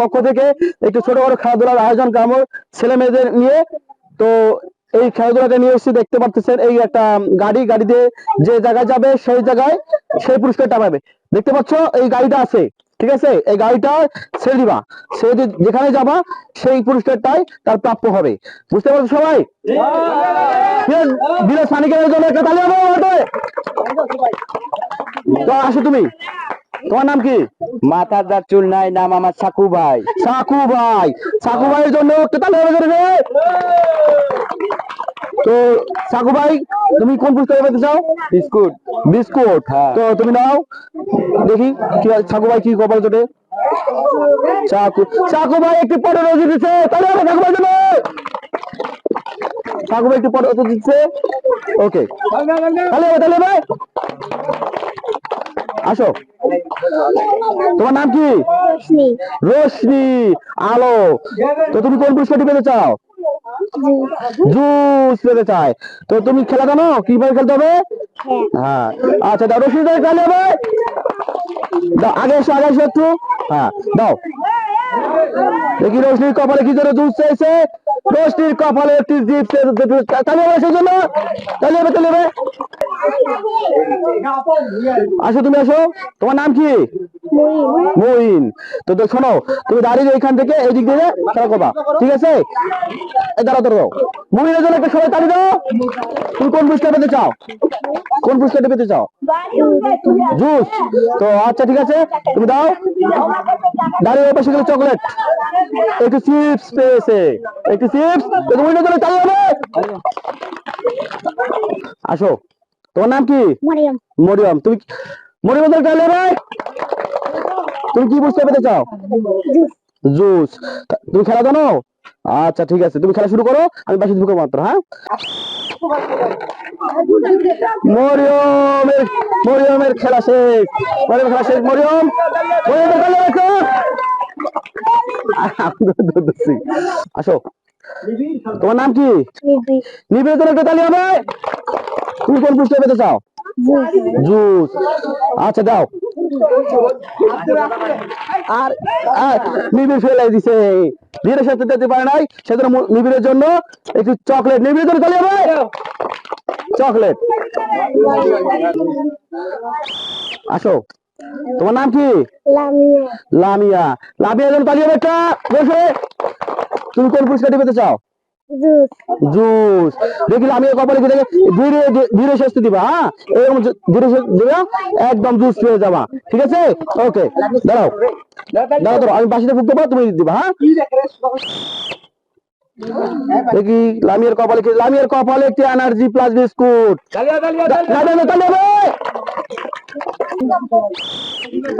পক্ষ থেকে একটু ছোট বড় খেলাধুলার আয়োজন গ্রামের ছেলে মেয়েদের নিয়ে। তো এই খেলাধুলাটা নিয়ে এসেছি, দেখতে পাচ্ছেন এই একটা গাড়ি, গাড়িতে যে জায়গায় যাবে সেই জায়গায় সেই পুরস্কারটা পাবে। দেখতে পাচ্ছ, এই গাড়িটা আছে। ঠিক আছে? এই গাড়িটা ছেড়ে দিবা। সে যেখানে যাবা সেই পুরস্কারটাই তার প্রাপ্য হবে। বুঝতে পারছ সবাই? ভিলেজ ফানি গেমের জন্য একটা তালি হবে তো আসো তুমি। তোমার নাম কি? মাথার চুল নাই নাম আমার সাকু ভাই। সাকু ভাই। সাকু ভাইয়ের জন্য একটা তালি হবে। তো সাকু ভাই তুমি কোন পুরস্কার পেতে চাও? বিস্কুট। বিস্কুট। হ্যাঁ। তো তুমি নাও। দেখি কি সাকু ভাই কি কপাল জোটে চাকু চাকু ভাই একটি পরে রোজি দিচ্ছে তাহলে হবে চাকু ভাই জন্য। চাকু ভাই একটি রোজি দিচ্ছে ওকে। তাহলে তাহলে ভাই আসো। তোমার নাম কি? রশ্মি রোশনি। আলো। তো তুমি কোন পুরস্কারটি পেতে চাও? জুস পেতে চাই তো তুমি খেলা জানো? খেলতে হবে? হ্যাঁ। আচ্ছা দাও, রশিদ খেলে হবে। আগে এসো আগে এসো একটু। হ্যাঁ দাও। দেখি রোশনির কপালে কি করে জুস চাইছে। রোশনির কপালে একটি জিপ তাহলে হবে সেই জন্য তাহলে হবে তাহলে হবে। আসো, তুমি আসো। তোমার নাম কি? মইন। তো দেখ শোনো তুমি দাঁড়িয়ে এখান থেকে এই দিক দিয়ে খেলা করবা ঠিক আছে? এই দাঁড়াও দাঁড়াও মমিনের জন্য একটা সবাই তাড়ি দাও। তুমি কোন পুরস্কার পেতে চাও? কোন পুরস্কারটা পেতে চাও? জুস তো আচ্ছা ঠিক আছে তুমি দাও। দাঁড়িয়ে পাশে গেলে চকলেট একটু চিপস পেয়েছে। একটু চিপস মমিনের জন্য তাড়ি হবে আসো। তোমার নাম কি? মরিয়ম। মরিয়ম। তুমি মরিয়ম তাহলে ভাই তুমি কি বুঝতে পেতে চাও জুস। তুমি খেলা জানো? আচ্ছা ঠিক আছে। তুমি খেলা শুরু করো আমি বাসি ঢুকে মাত্র হ্যাঁ? মরিয়মের মরিয়মের খেলা শেষ। মরিয়ম খেলা শেষ। মরিয়ম মরিয়ম খেলা রাখো আসো। তোমার নাম কি? নিবি। নিবেদন একটা তালি হবে? তুমি কোন পুরস্কার পেতে চাও? জুস আচ্ছা দাও আর নিবিড় ফেলে দিছে। নিবিড়ের সাথে দিতে পারে নাই সেজন্য নিবিড়ের জন্য একটু চকলেট নিবিড়ের জন্য তালি হবে? চকলেট আসো। তোমার নাম কি? লামিয়া। লামিয়া। জন্য হবে একটা। বসে। তুমি কোন পুরস্কারটি পেতে চাও? জুস। জুস দেখি আমি কপালে কি ধীরে ধীরে শাস্তি দিবা হ্যাঁ? এরকম ধীরে দিবা একদম জুস পেয়ে যাবা। ঠিক আছে? ওকে দাঁড়াও। দাঁড়াও দাঁড়াও আমি বাসিতে ফুটতে পারো তুমি দিবা হ্যাঁ? দেখি লামিয়ার কপালে কি লামিয়ার কপালে একটি এনার্জি প্লাস বিস্কুট।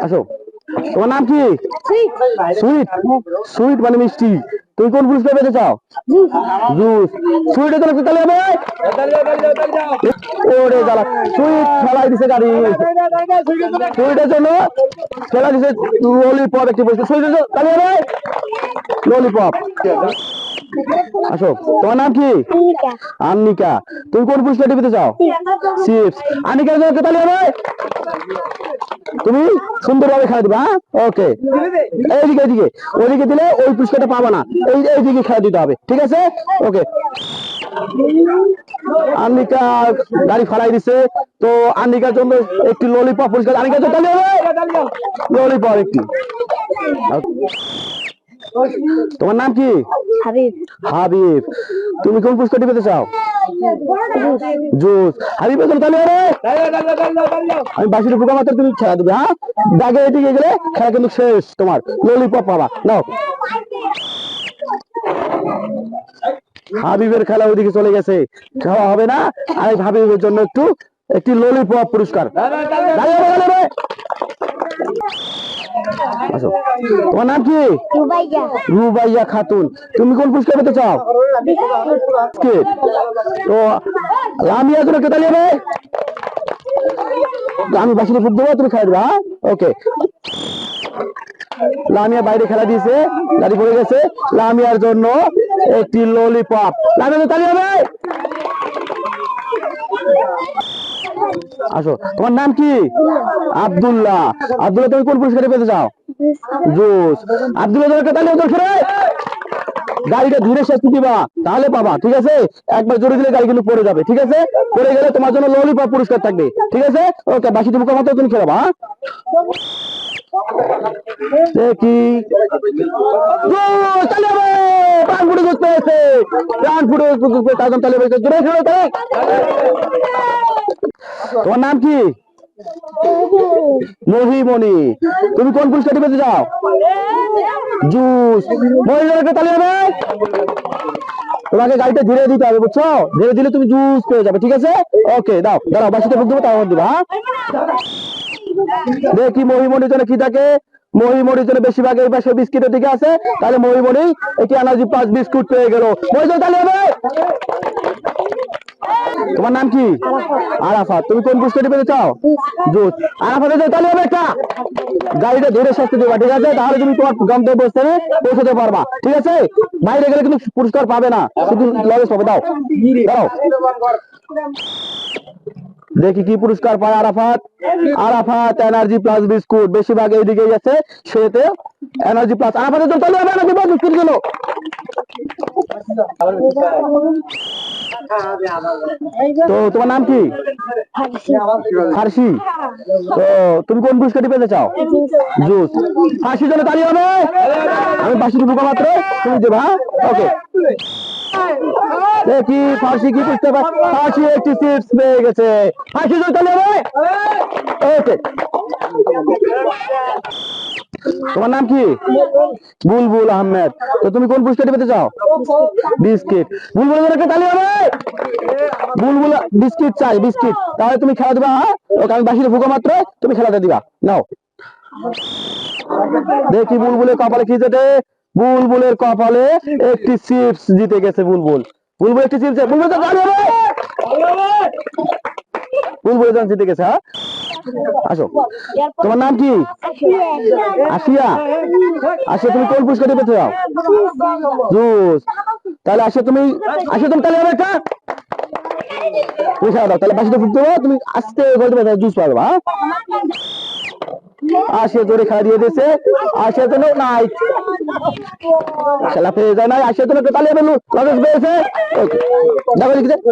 আসো। তোমার নাম কি? সুইট সুইট মানে মিষ্টি। তুমি কোন পুরস্কার পেতে চাও জুস সুইটের জন্য তাহলে হবে তালিয়া তালিয়া তালিয়া ওরে জ্বালা সুইট ফেলাই দিছে গাড়ি সুইটের জন্য ফেলা দিছে ললিপপ একটি বস্তু সুইটের জন্য তাহলে হবে ললিপপ আসো। তোমার নাম কি? নিকা আন্নিকা। তুমি কোন পুরস্কারটি পেতে চাও? চিপস আনিকার জন্য তাহলে হবে তুমি সুন্দরভাবে খেলা দিবা হ্যাঁ? ওকে এইদিকে এইদিকে। ওইদিকে দিলে ওই পুরস্কারটা পাবা না। এই এইদিকে খেলা দিতে হবে। ঠিক আছে? ওকে আন্নিকা গাড়ি ফালাই দিছে। তো আন্নিকার জন্য একটি ললিপপ পুরস্কার। আনিকার জন্য তাহলে হবে ললিপপ একটি। তোমার নাম কি? হাবিব। হাবিব। তুমি কোন পুরস্কারটি পেতে চাও? জুস। হাবিব তাহলে আমি বাসির ফুকা মাত্র তুমি খেলা দেবে হ্যাঁ? গেলে খেলা কিন্তু শেষ তোমার। ললিপপ পাবা। নাও। হাবিবের খেলা ওইদিকে চলে গেছে। খাওয়া হবে না। আর হাবিবের জন্য একটু একটি ললিপপ পুরস্কার। আসো। তোমার নাম কি? রুবাইয়া। খাতুন। তুমি কোন পুরস্কার পেতে চাও? তো লামিয়া জন্য কে তালিয়ে হবে আমি বাসিতে ফুট দেবো তুমি খেলা দেবা হ্যাঁ? ওকে। লামিয়া বাইরে খেলা দিয়েছে গাড়ি পড়ে গেছে। লামিয়ার জন্য একটি ললিপপ লামিয়া তালি হবে? আসো, তোমার নাম কি? আব্দুল্লাহ। আব্দুল্লাহ, তুমি কোন পুরস্কারে পেতে চাও? জুস। আব্দুল্লাহ তাহলে ওদের ফিরে গাড়িটা ধীরে শাস্তি দিবা, তাহলে পাবা, ঠিক আছে? একবার জোরে দিলে গাড়ি কিন্তু পড়ে যাবে, ঠিক আছে? পড়ে গেলে তোমার জন্য ললিপপ পুরস্কার থাকবে, ঠিক আছে? ওকে বাকি তুমি কমাতে তুমি খেলাবা হ্যাঁ দেখি জোস, তালি হবে! প্রাণ ফুটে জোস পেয়েছে প্রাণ ফুটে জোস পেয়েছে, তাজন তালি পেয়েছে জোরে খেলো তালি। মহিমণি তুমি কোন পুরস্কারটি পেতে যাও জুস। মহিলাকে তালি হবে তোমাকে গাড়িটা ধীরে দিতে হবে, বুঝছ? ধীরে দিলে তুমি জুস পেয়ে যাবে, ঠিক আছে? ওকে, দাও, দাঁড়াও, বাসিতে বুক দেবো, তারপর দিবা হ্যাঁ? দেখি মহিমণির জন্য কি থাকে। মহিমণির জন্য বেশিরভাগ এই পাশে বিস্কিটের দিকে আছে। তাহলে মহিমণি একটি এনার্জি পাঁচ বিস্কুট পেয়ে গেল। মহিলা তালি হবে তোমার নাম কি? আরাফাত। তুমি কোন পুরস্কারটি পেতে চাও? জুস আরাফাতের জন্য তালি হবে একটা। গাড়িটা ধরে শাস্তি দেবা, ঠিক আছে? তাহলে তুমি তোমার গন্তব্যস্থানে পৌঁছতে পারবা। ঠিক আছে? বাইরে গেলে কিন্তু পুরস্কার পাবে না। শুধু লজেস পাবে, দাও। দাও দেখি কি পুরস্কার পায় Arafat. Arafat energy plus biscuit বেশিরভাগ এইদিকে গেছে সেতে এনার্জি প্লাস আরাফাতের জন্য তাহলে হবে এনার্জি প্লাস বিস্কুট গেল তো তোমার নাম কি? ফার্সি। তো তুমি কোন পুরস্কারটি পেতে চাও? জুস। ফার্সির জন্য তালি হবে। আমি বাসি ঢুকা মাত্র তুমি দেবা ওকে দেখি ফার্সি কি বুঝতে পার ফার্সি একটি সিটস পেয়ে গেছে। ফার্সির জন্য তালি হবে। ওকে তোমার নাম কি? বুলবুল আহমেদ। তো তুমি কোন পুরস্কারটি পেতে চাও? বিস্কিট। বুলবুল তালি হবে। বুলবুল, বিস্কিট চাই, বিস্কিট। তাহলে তুমি খেলা দিবা হ্যাঁ? ওকে, আমি বাসিতে ফুকা মাত্র। তুমি খেলাতে দিবা। নাও। দেখি বুলবুলের কপালে কি যেতে বুলবুলের কপালে একটি চিপস জিতে গেছে বুলবুল। বুলবুল, একটি চিপস বুলবুল তো হবে। বুলবুল জিতে গেছে হ্যাঁ? আসো। তোমার নাম কি? আসিয়া। আসিয়া, তুমি কোন পুরস্কার পেতে চাও? জুস। তাহলে আসিয়া, তুমি আসিয়া, তুমি তাহলে একটা পুরস্কার দাও। তাহলে বাসিতে ফুটতে তুমি আস্তে গল্প জুস পাবে হ্যাঁ? আসিয়া জোরে খেলা দিয়ে দিয়েছে। নাই। খেলা পেয়ে যায় না আসিয়া জন্য তাহলে হবে লজেস পেয়েছে? দেখো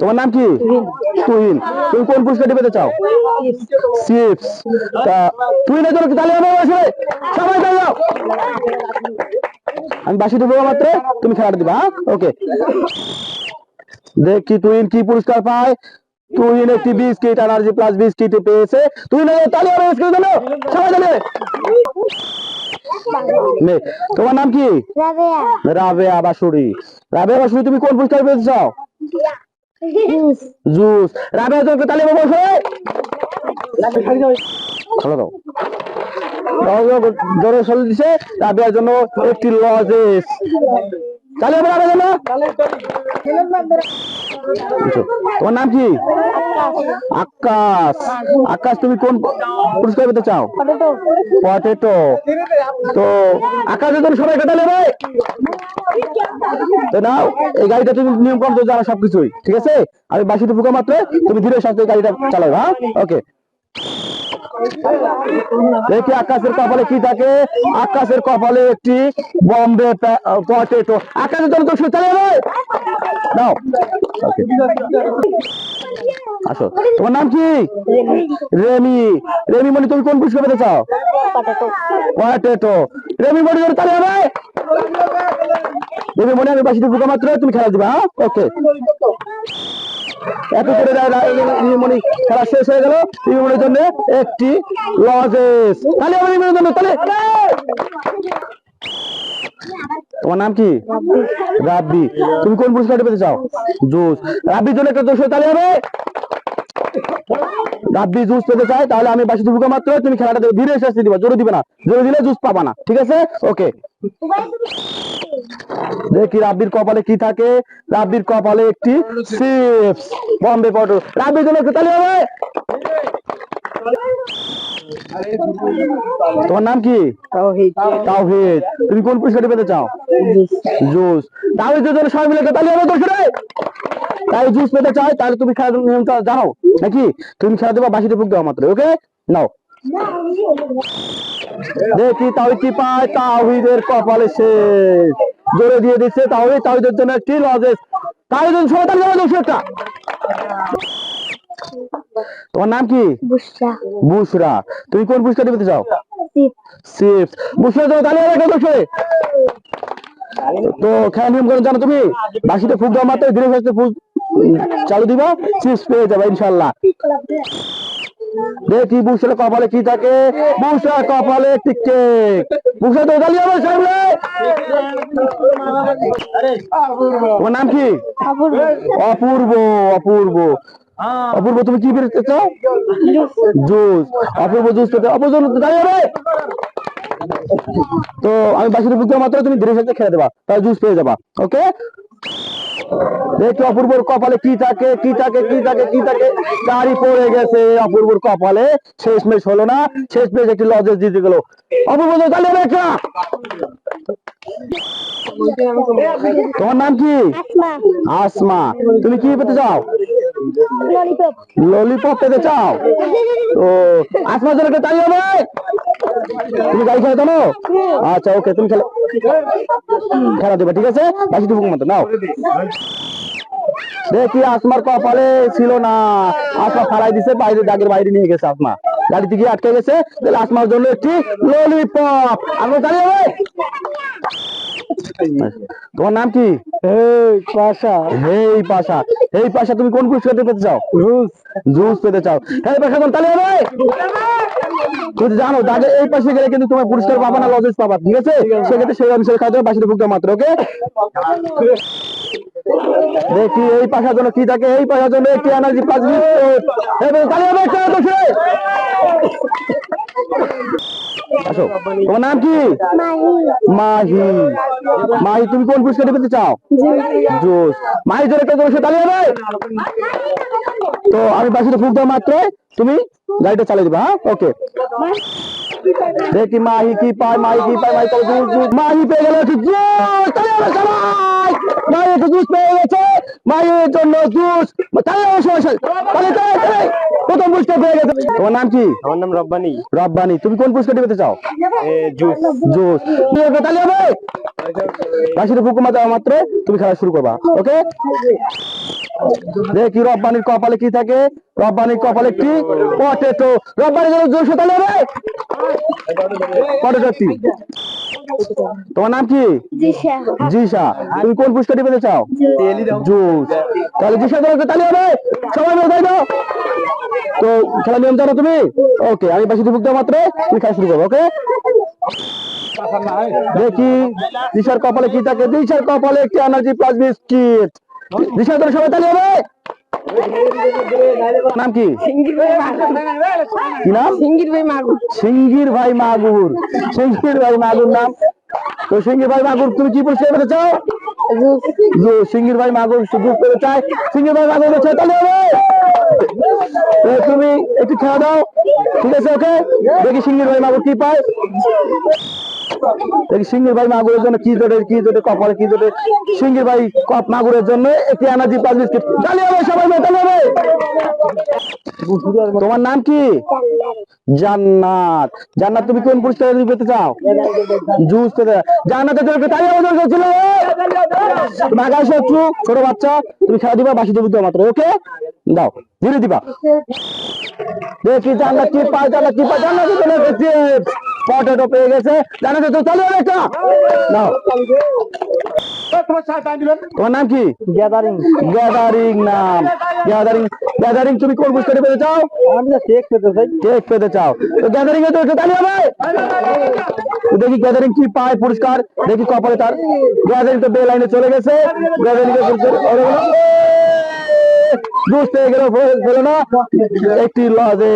তোমার নাম কি? তুহিন তুমি কোন পুরস্কারটি পেতে চাও? চিপস তা তুহিনের জন্য কি তাহলে হবে আসলে সবাই আমি বাসি দেবো মাত্র, তুমি খেলাটা দিবা হ্যাঁ? ওকে। দেখি তুহিন কি পুরস্কার পায়। তুহিন একটি বিস্কিট এনার্জি প্লাস বিস্কিট পেয়েছে। তুহিন তালি হবে বিস্কিট জন্য সবাই নে, তোমার নাম কি? রাবেয়া। রাবেয়া বাসুরি। রাবেয়া বাসুরি তুমি কোন পুরস্কার চাও? জুস। রাবেয়া জনকে তালি হবে বসে। খেলো দাও। জোরে চলে দিছে। রাবেয়ার জন্য একটি লজেস। তালি হবে রাবেয়ার জন্য তোমার নাম কি? আকাশ। আকাশ, তুমি কোন পুরস্কার পেতে চাও? পটেটো। তো, আকাশের জন্য সবাই কাটালে ভাই তো নাও, এই গাড়িটা তুমি নিয়ম তো জানো সবকিছুই। ঠিক আছে? আমি বাসিতে ফুকা মাত্র, তুমি ধীরে সাথে গাড়িটা চালাবে হ্যাঁ? ওকে দেখি আকাশের কপালে কি থাকে? আকাশের কপালে একটি বম্বে পটেটো আকাশের জন্য তো ভাই। নাও। আসো। তোমার নাম কি? রেমি। রেমি মনি তুমি কোন পুরস্কার পেতে চাও? পটেটো রেমি মনি ধরে তাহলে হবে রেমি মনি আমি বাসিতে ফুকা মাত্র, তুমি খেলা দিবা হ্যাঁ? ওকে এত করে খেলা শেষ হয়ে গেল। জন্য একটি লজেস তাহলে জন্য, তাহলে তোমার নাম কি? রাব্বি। তুমি কোন পুরস্কারটা পেতে চাও? জুস। রাব্বির জন্য একটা দুশো তাহলে হবে। রাব্বি জুস পেতে চাই তাহলে আমি বাসি দুপুকা মাত্র তুমি খেলাটা ধীরে শাস্তি দিবা। জোরে দিবে না। জোরে দিলে জুস পাবা না। ঠিক আছে? ওকে। দেখি রাব্বির কপালে কি থাকে। রাব্বির কপালে একটি চিপস। বম্বে পটল। রাব্বির জন্য তালি হবে তোমার নাম কি? তাওহিদ। তুমি কোন পুরস্কারটি পেতে চাও? জুস। তাওহিদের জন্য সবাই মিলে তালি হবে দোষরে তাই জুস পেতে চায় তাহলে তুমি খেলা জানো নাকি? তুমি খেলা দেবা বাসিতে ফুক দেওয়া মাত্র ওকে নাও। দেখি তাওহিদ কি পায় তাওহিদের কপালে শেষ জোরে দিয়ে দিচ্ছে তাওহিদ তাওহিদের জন্য একটি লজেস। তাওহিদ সবাই তাহলে দুশো একটা। তোমার নাম কি? বুসরা। তুমি কোন পুরস্কার দিতে চাও? সিপ সিপস বুসরা তো তাহলে একটা তো খেলা নিয়ম করে জানো তুমি? বাসিতে ফুক দেওয়া মাত্র ফুক চালু দিবা চিপস পেয়ে যাবে ইনশাল্লাহ। দেখি বুসরা কপালে কি থাকে? বুসরা কপালে একটি কেক বুসরা তো গালি আমার সামনে। তোমার নাম কি? অপূর্ব। অপূর্ব অপূর্ব। অপূর্ব তুমি কি পেতে চাও? জুস। অপূর্ব জুস পেতে অপূর্ব দাঁড়িয়ে হবে। তো আমি বাসিতে বুঝতে মাত্র তুমি ধীরে সাথে খেলে দেবা। তাহলে জুস পেয়ে যাবা। ওকে দেখি অপূর্বর কপালে কি থাকে কি থাকে কি থাকে কি থাকে? গাড়ি পড়ে গেছে অপূর্বর কপালে। শেষ মেশ হলো না শেষ মেশ একটি লজেস জিতে গেল। অপূর্ব চালিয়ে রেখা তোমার নাম কি? আসমা। আসমা। তুমি কি পেতে চাও? ললিপপ। পেতে চাও? তো আসমার জন্য তালি হবে তুমি গাড়ি খেলা জানো আচ্ছা ওকে, তুমি খেলা খেলা দেবে, ঠিক আছে? বাকি টুকু মতো, নাও। দেখি, আসমার কপালে ছিল না। আসমা ফালাই দিছে, বাইরে দাগের বাইরে নিয়ে গেছে আসমা। গাড়িতে গিয়ে আটকে গেছে, তাহলে আসমার জন্য একটি ললিপপ আমরা হবে তোমার নাম কি? পাশা। হেই পাশা। হেই পাশা তুমি কোন পুরস্কার পেতে চাও? জুস। জুস পেতে চাও। হেই পাশা কোন তালি হবে তুমি জানো দাগে এই পাশে গেলে কিন্তু তোমার পুরস্কার পাবা না লজেস পাবা ঠিক আছে? সেক্ষেত্রে সেই অনুসারে খাওয়া যাবে বাসিতে ভুগতে মাত্র ওকে? দেখি এই পাশার জন্য কি থাকে এই পাশার জন্য একটি এনার্জি প্লাস তালি হবে একটা আসো। তোমার নাম কি? মাহি। মাহি, তুমি কোন পুরস্কার পেতে চাও? জোস মাহি, জোরে একটা জোরে তালি হবে তো আমি বাসিতে ফুক দেওয়া মাত্র। তুমি গাড়িটা চালিয়ে দিবা হ্যাঁ? ওকে দেখি মাহি কি পায়, মাহি কি পায়, মাহি জুস মাহি পেয়ে গেল একটু জুস তালি হবে সবাই। মাহি একটু জুস পেয়ে গেছে। মাহির জন্য জুস তালি হবে সবাই তালি তালি প্রথম পুরস্কার পেয়ে গেছে। তোমার নাম কি? আমার নাম রব্বানি। রব্বানি তুমি কোন পুরস্কারটি পেতে চাও? জুস। জোস। তাহলে হবে? ফুকুমা মাত্র মাত্র তুমি খেলা শুরু করবা ওকে? দেখি রব্বানির কপালে কি থাকে। রব্বানির কপালে কি পটেটো রব্বানির জন্য জোশ তালি হবে? পটেটো কি? তোমার নাম কি? জিশা। তুমি কোন পুরস্কারটি পেতে চাও? জুস। তাহলে জিশা তোমাকে তালি হবে? সবাই মিলে দাও। তো খেলা নিয়ম জানো তুমি? ওকে আমি ফুক দেওয়া মাত্র তুমি খেলা শুরু করব ওকে? দেখি দিশার কপালে কি থাকে? দিশার কপালে একটি এনার্জি প্লাস বিস্কিট দিশার জন্য সবাই তালি হবে? নাম কি? কি নাম? সিঙ্গির ভাই মাগুর। সিঙ্গির ভাই মাগুর। সিঙ্গির ভাই মাগুর নাম। তো সিঙ্গির ভাই মাগুর তুমি কি পুরস্কার পেতে চাও? সিঙ্গির ভাই মাগুর শুধু পেতে চাই সিঙ্গির ভাই মাগুর পেতে তালি তুমি একটু খেলা দাও। ঠিক আছে ওকে? দেখি সিঙ্গির ভাই মাগুর কি পায়। সিঙ্গির ভাই মাগুরের জন্য কি কি কপালে, কি সিঙ্গির ভাই কপ মাগুরের জন্য একটি এনার্জি পাঁচ বিস্কিট। সবাই তোমার নাম কি? জান্নাত। জান্নাত, তুমি কোন পুরস্কার পেতে চাও? ছোট বাচ্চা, তুমি খেলা দিবা, বাসি দেবী মাত্র, ওকে? দাও, ধীরে দিবা। দেখি জান্নাত কি পায়, জান্নাত কি পায়, জান্নাত পটেটো পেয়ে গেছে জান্নাত তো চালু হবে একটা নাও তোমার নাম কি গ্যাদারিং গ্যাদারিং নাম গ্যাদারিং গ্যাদারিং তুমি কোন পুরস্কার পেতে চাও আমি কেক পেতে চাই কেক পেতে চাও তো গ্যাদারিং এ তো একটু তালি হবে তো দেখি গ্যাদারিং কি পায় পুরস্কার দেখি কপালে তার গ্যাদারিং তো বে লাইনে চলে গেছে গ্যাদারিং এর পুরস্কার পেয়ে গেল বলো না? একটি লজে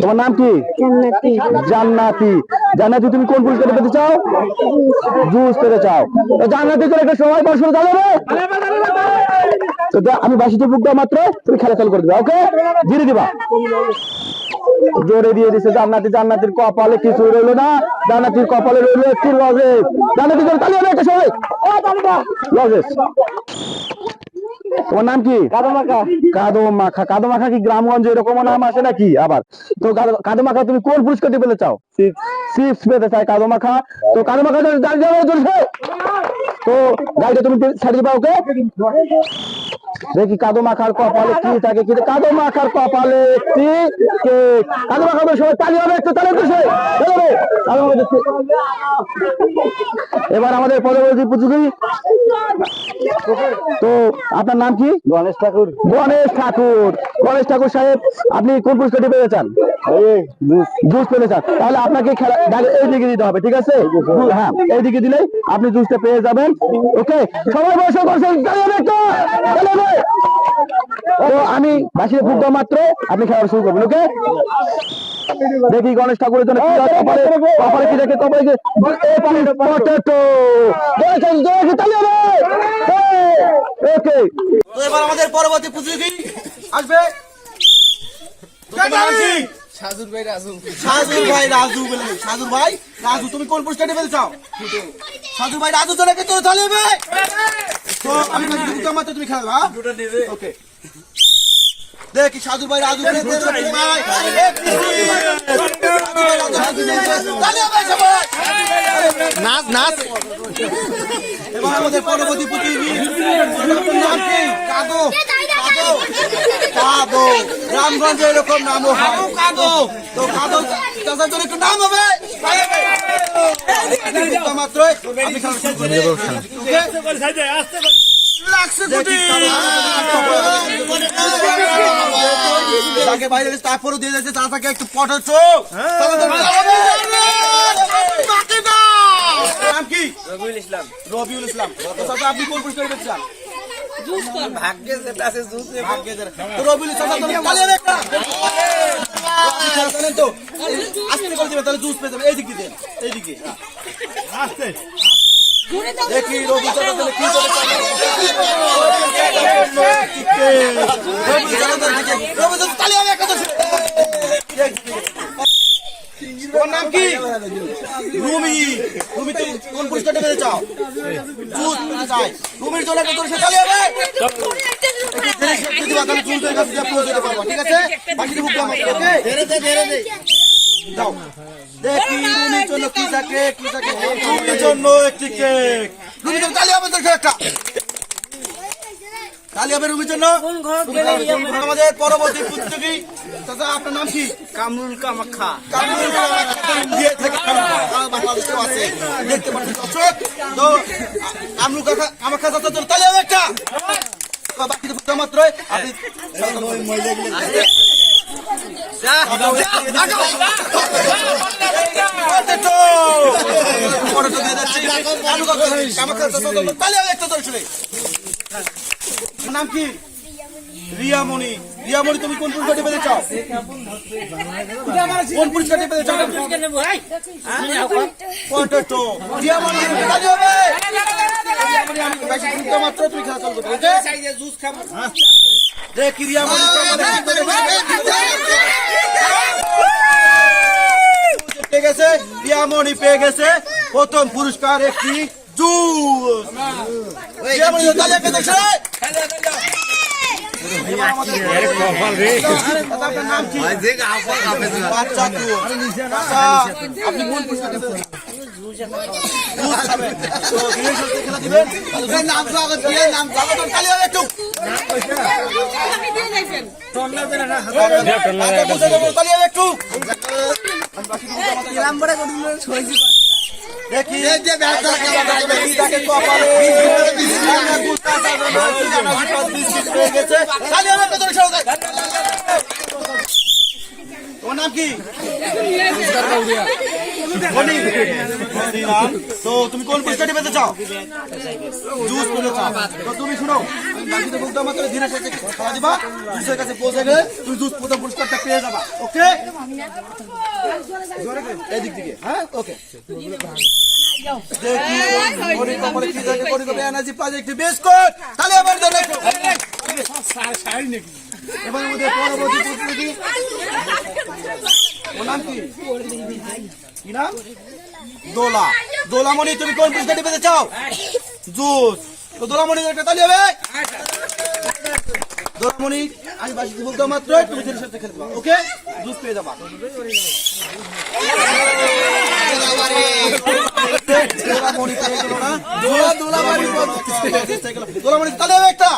তোমার নাম কি? জান্নাতি। জান্নাতি। তুমি কোন পুরস্কার পেতে চাও? জুস পেতে চাও। তো জান্নাতি করে একটা সময় তো আমি বাসিতে বুক মাত্র তুমি খেলা চালু করে দিবা ওকে? ধীরে দিবা। জোরে দিয়ে দিছে জান্নাতি জান্নাতির কপালে কিছু রইল না। জান্নাতির কপালে রইল একটি লজেস জান্নাতি জোরে তালি হবে একটা সবাই লজেস তোমার নাম কি? কাদো মাখা কাদো মাখা কি গ্রামগঞ্জ এরকম নাম আছে নাকি? আবার। তো কাদো- মাখা তুমি কোন পুরস্কারটি পেতে চাও? চিপস পেতে চাই কাদো মাখা তো কাদো মাখা তো গাড়িটা তুমি ছাড়িয়ে পাও ওকে? দেখি কাদো মাখার কপালে কি থাকে কি কাদো মাখার কপালে একটি কেক। কাদো মাখা তো সবাই তালি হবে একটু তালি দেখছি। এবার আমাদের পরবর্তী প্রতিযোগী। তো আপনার নাম কি? গণেশ ঠাকুর। গণেশ ঠাকুর। গণেশ ঠাকুর সাহেব আপনি কোন পুরস্কারটি পেতে চান জুস পেতে চান তাহলে আপনাকে খেলা এই দিকে দিতে হবে ঠিক আছে? হ্যাঁ এই দিকে দিলেই আপনি জুসটা পেয়ে যাবেন। ওকে সবাই বসে বসে তো আমি বাসির ফুট মাত্র আপনি খেলা শুরু করবেন ওকে দেখি গণেশ ঠাকুরের জন্য কি কপালে কপালে কি দেখে কপালে কি পটেটো ওকে তো এবার আমাদের পরবর্তী প্রতিযোগী আসবে। সাজুর ভাই রাজু। বলে। সাজুর ভাই রাজু তুমি কোন পোস্টারে চাও সাজুর ভাই রাজু তোরা কে তোর চালিয়ে তো আমি দুটো মাত্র তুমি খেলবা ওকে। দেখি সাজুর ভাই রাজু সাজুর ভাই একটি ভাই হবে সবাই। নাচ নাচ। এবার আমাদের পরবর্তী প্রতিযোগী কাদো। কাদো। কাদো গ্রামগঞ্জে এরকম নামও হয়। কাদো তো কাদো জন্য একটু নাম হবে। মাত্রই। লাগছে গুটি। তাকে বাইরে তারপরও দিয়ে যাচ্ছে চাচাকে একটু পটাচ্ছ। নাম কি? রবিউল ইসলাম। রবিউল ইসলাম। তো চাচা আপনি কোন পুরস্কার চান ভাগ্যে যেটা আছে ভাগ্যে যেটা। রবিউল ইসলাম তো তালি হবে একটা জানেন তো। আস্তে করে দিবেন তাহলে জুস পেয়ে যাবেন। এইদিকে দেন এইদিকে দেখি রবি চাচা তাহলে কি করে রবি চাচা চাচা তালি একটা তোমার নাম কি? রুমি। রুমি তুমি কোন পুরস্কারটা পেতে চাও? জুস পেতে চাই। রুমির জন্য একটা দোষ তালি হবে। ঠিক আছে? বুক ওকে? ধীরে ধীরে দেখি রুমির জন্য কি থাকে কি থাকে রুমির জন্য একটি কেক। রুমির জন্য তালি হবে তোর একটা। হবে রুমির জন্য আমাদের পরবর্তী প্রতিযোগী চাচা আপনার নাম কি? কামরুল কামাখ্যা। কামরুল কামাখ্যা। ইন্ডিয়া থেকে বাংলাদেশেও আছে। দেখতে পাচ্ছেন দর্শক তো কামরুল কাকা কামাখ্যা চাচা তোর তালি একটা। বাকি তো মাত্রই। আপনি নাম কি? রিয়ামণি। রিয়ামণি তুমি কোন পুরস্কারটি পেতে চাও? কোন পুরস্কারটি পেতে চাও? পটেটো রিয়ামণি তুমি হবে? রিয়ামণি, আমি বেশি দ্রুত মাত্র তুমি খেলা চালু করবে দেখি রিয়ামণি তোমাদের পেয়ে গেছে রিয়ামণি পেয়ে গেছে। প্রথম পুরস্কার একটি জুস রিয়ামণি তালি একটা দেখি তাকে কপালে বিস্কিট পেয়ে গেছে নাম কি? নাম। তো তুমি কোন পুরস্কারটি পেতে চাও? জুস পেতে চাও। তো তুমি শুনো বাকিতে বলতে মাত্র ধীরে সাথে খাওয়া দিবা। জুসের কাছে পৌঁছে গেলে তুমি জুস প্রথম পুরস্কারটা পেয়ে যাবা। ওকে? এদিক দিকে। হ্যাঁ? ওকে। দেখি মনি কপালে কি মনি কপালে এনার্জি প্লাস একটি বিস্কুট তাহলে আবার জন্য দোলামণি তুমি কোন পুরস্কারটি পেতে চাও জুস তো দোলামণি একটা তালি হবে দোলামণি আমি বাসি বলতে মাত্র তুমি জুসের সাথে পারো ওকে জুস পেয়ে যাবা দোলামণি দোলামণি দোলামণি তালি হবে একটা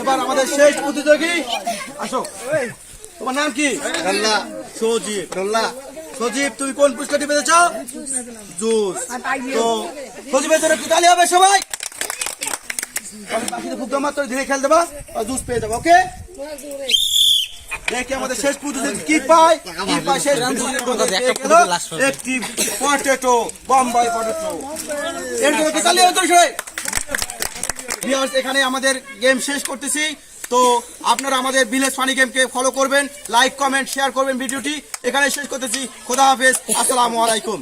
এবার আমাদের শেষ প্রতিযোগী। আসো। তোমার নাম কি? রল্লা। সজীব। রল্লা। সজীব তুমি কোন পুরস্কারটি পেতে চাও জুস তো সজীবের জন্য একটু তালি হবে সবাই। বাকিদের খুব মাত্র ধীরে জুস পেয়ে যাব ওকে? দেখি আমাদের শেষ প্রতিযোগী কি পায়। কি পায় শেষ একটি পটেটো বম্বাই পটেটো এর জন্য একটু তালি হবে তো সবাই। ভিউয়ার্স এখানে আমাদের গেম শেষ করতেছি। তো আপনারা আমাদের ভিলেজ ফানি গেমকে ফলো করবেন লাইক কমেন্ট শেয়ার করবেন ভিডিওটি। এখানে শেষ করতেছি। খোদা হাফেজ। আসসালামু আলাইকুম।